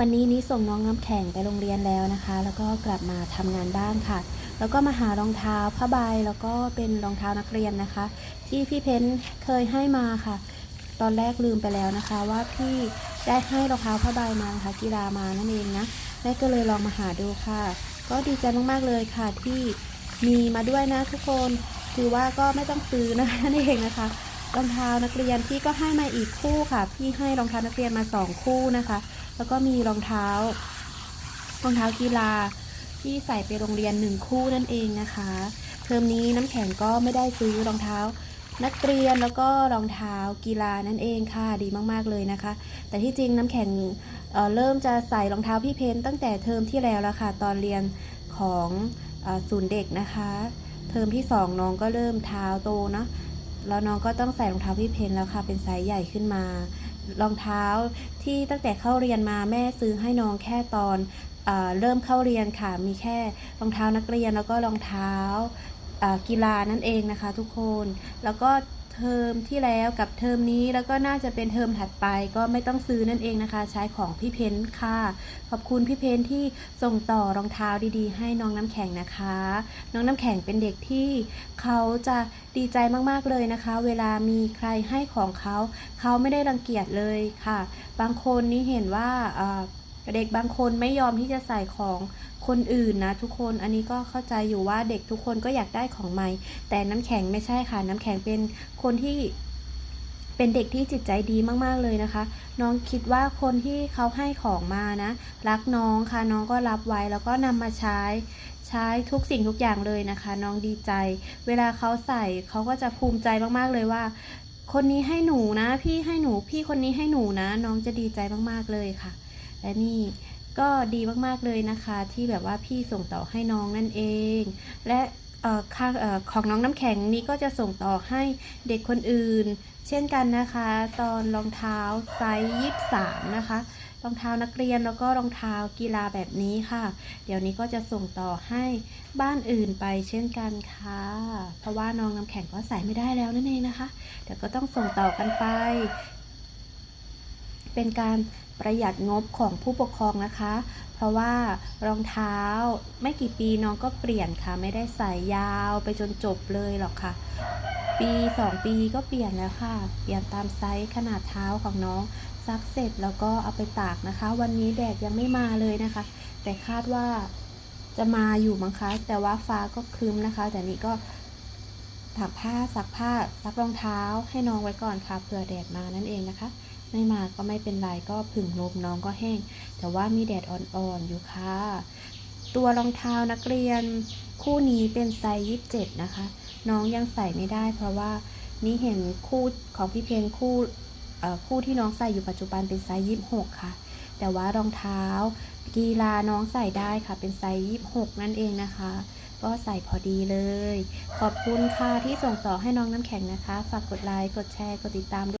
วันนี้นี้ส่งน้องน้ำแข็งไปโรงเรียนแล้วนะคะ แล้วก็กลับมาทำงานบ้านค่ะ แล้วก็มาหารองเท้าผ้าใบแล้วก็เป็นรองเท้านักเรียนนะคะ ที่พี่เพ้นเคยให้มาค่ะ ตอนแรกลืมไปแล้วนะคะ ว่าพี่ได้ให้รองเท้าผ้าใบมานะคะกีฬามานั่นเองนะแม่ก็เลยลองมาหาดูค่ะ ก็ดีใจมากๆเลยค่ะที่มีมาด้วยนะทุกคน คือว่าก็ไม่ต้องซื้อนะนั่นเองนะคะ รองเท้านักเรียนพี่ก็ให้มาอีกคู่ค่ะ พี่ให้รองเท้านักเรียนมาสองคู่นะคะ แล้วก็มีรองเท้ารองเท้ากีฬาที่ใส่ไปโรงเรียนหนึ่งคู่นั่นเองนะคะ เทอมนี้น้ำแข็งก็ไม่ได้ซื้อรองเท้า นักเรียนแล้วก็รองเท้ากีฬานั่นเองค่ะดีมากๆเลยนะคะ แต่ที่จริงน้ำแข็งเเริ่มจะใส่รองเท้าพี่เพนตั้งแต่เทอมที่แล้วแล้วค่ะ ตอนเรียนของศูนย์เด็กนะคะ เทอมที่สองน้องก็เริ่มเท้าโตเนาะ แล้วน้องก็ต้องใส่รองเท้าพี่เพนแล้วค่ะ เป็นไซส์ใหญ่ขึ้นมา รองเท้าที่ตั้งแต่เข้าเรียนมาแม่ซื้อให้น้องแค่ตอนเอเริ่มเข้าเรียนค่ะ มีแค่รองเท้านักเรียนแล้วก็รองเท้ากีฬานั่นเองนะคะ ทุกคน แล้วก็ เทอมที่แล้วกับเทอมนี้แล้วก็น่าจะเป็นเทอมถัดไปก็ไม่ต้องซื้อนั่นเองนะคะ ใช้ของพี่เพนค่ะ ขอบคุณพี่เพนที่ส่งต่อรองเท้าดีๆ ให้น้องน้ำแข็งนะคะ น้องน้ำแข็งเป็นเด็กที่เขาจะดีใจมากๆเลยนะคะ เวลามีใครให้ของเขาเขาไม่ได้รังเกียจเลยค่ะ บางคนนี่เห็นว่าเอ่อเด็กบางคนไม่ยอมที่จะใส่ของ คนอื่นนะทุกคนอันนี้ก็เข้าใจอยู่ว่าเด็กทุกคนก็อยากได้ของใหม่ แต่น้ำแข็งไม่ใช่ค่ะ น้ำแข็งเป็นคนที่เป็นเด็กที่จิตใจดีมากๆเลยนะคะ น้องคิดว่าคนที่เขาให้ของมานะ รักน้องค่ะน้องก็รับไว้แล้วก็นำมาใช้ ใช้ทุกสิ่งทุกอย่างเลยนะคะ น้องดีใจ เวลาเขาใส่เขาก็จะภูมิใจมากๆเลยว่า คนนี้ให้หนูนะ พี่ให้หนูพี่คนนี้ให้หนูนะ น้องจะดีใจมากๆเลยค่ะ และนี่ ก็ดีมากๆเลยนะคะ ที่แบบว่าพี่ส่งต่อให้น้องนั่นเอง และค่าของน้องน้ำแข็งนี้ก็จะส่งต่อให้เด็กคนอื่น เช่นกันนะคะ ตอนรองเท้าไซส์ยี่สามนะคะรองเท้านักเรียนแล้วก็รองเท้ากีฬาแบบนี้ค่ะ เดี๋ยวนี้ก็จะส่งต่อให้บ้านอื่นไปเช่นกันค่ะ เพราะว่าน้องน้ำแข็งก็ใส่ไม่ได้แล้วนั่นเองนะคะ เดี๋ยวก็ต้องส่งต่อกันไป เป็นการ ประหยัดงบของผู้ปกครองนะคะ เพราะว่ารองเท้าไม่กี่ปีน้องก็เปลี่ยนค่ะ ไม่ได้ใส่ยาวไปจนจบเลยหรอกค่ะ ปีสองปีก็เปลี่ยนแล้วค่ะ เปลี่ยนตามไซส์ขนาดเท้าของน้องซักเสร็จแล้วก็เอาไปตากนะคะ วันนี้แดดยังไม่มาเลยนะคะ แต่คาดว่าจะมาอยู่มั้งคะ แต่ว่าฟ้าก็ครึ้มนะคะ แต่นี่ก็ถักผ้าซักผ้าซักรองเท้าให้น้องไว้ก่อนค่ะเผื่อแดดมานั่นเองนะคะ ไม่มาก็ไม่เป็นไรก็ผึ่งลมน้องก็แห้ง แต่ว่ามีแดดอ่อนๆอยู่ค่ะ ตัวรองเท้านักเรียน คู่นี้เป็นไซส์ยี่สิบเจ็ดนะคะ น้องยังใส่ไม่ได้ เพราะว่านี่เห็นคู่ของพี่เพนคู่คู่ที่น้องใส่อยู่ปัจจุบันเป็นไซส์ยี่สิบหกค่ะ แต่ว่ารองเท้ากีฬาน้องใส่ได้ค่ะ เป็นไซส์ยี่สิบหกนั่นเองนะคะก็ใส่พอดีเลย ขอบคุณค่ะที่ส่งต่อให้น้องน้ำแข็งนะคะ ฝากกดไลค์ กดแชร์ กดติดตามด้วย